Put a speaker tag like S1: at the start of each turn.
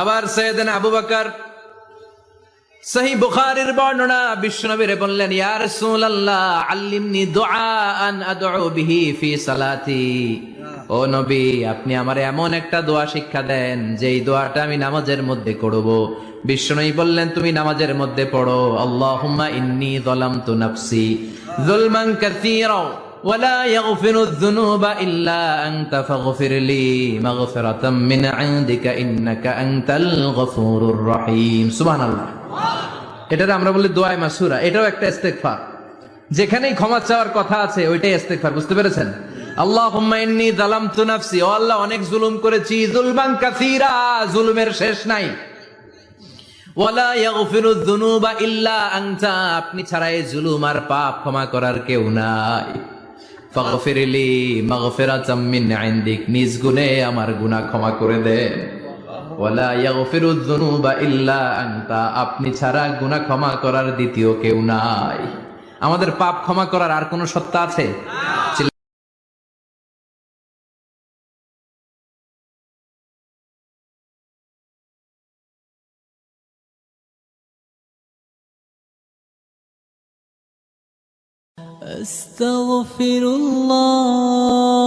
S1: আবার সৈয়দিন আবু বকর, সহি বুখারীর বর্ণনা বিশ্বনবীরে বললেন, ইয়া রাসূলুল্লাহ, আল্লিমনি দুআআন বিহি ফি সালাতি। ও নবী, আপনি আমার এমন একটা দোয়া শিক্ষা দেন, যেই দোয়াটা আমি নামাজের মধ্যে করব। বিশ্বনবী বললেন, তুমি নামাজের মধ্যে পড়ো। আল্লাহুম্মা ইন্নী যালামতু নাফসি, যুলমান কাসীরা। ولا يغفر الذنوب إلا أنت فاغفر لي مغفرة من عندك إنك أنت الغفور الرحيم سبحان الله এটা আমরা বলি দোয়াই মাসুরা এটাও একটা ইস্তেগফার যেখানেই ক্ষমা চাওয়ার কথা আছে ওইটাই ইস্তেগফার বুঝতে পেরেছেন আল্লাহুম্মা ইন্নী যালামতু নাফসি ও আল্লাহ অনেক জুলুম করেছি জুলমান কাসীরা জুলুমের শেষ নাই ওয়ালা ইয়াগফিরু যুনুবা ইল্লা আনতা আপনি ছাড়া এই জুলুম আর পাপ ক্ষমা করার কেউ নাই ফাগফিরলি মাগফিরাতাম মিন ইনদিক, নিজ গুণে আমার গুনাহ ক্ষমা করে দেন আপনি ছাড়া গুনাহ ক্ষমা করার দ্বিতীয় কেউ নাই। আমাদের পাপ ক্ষমা করার আর কোন সত্তা আছে?
S2: أستغفر الله.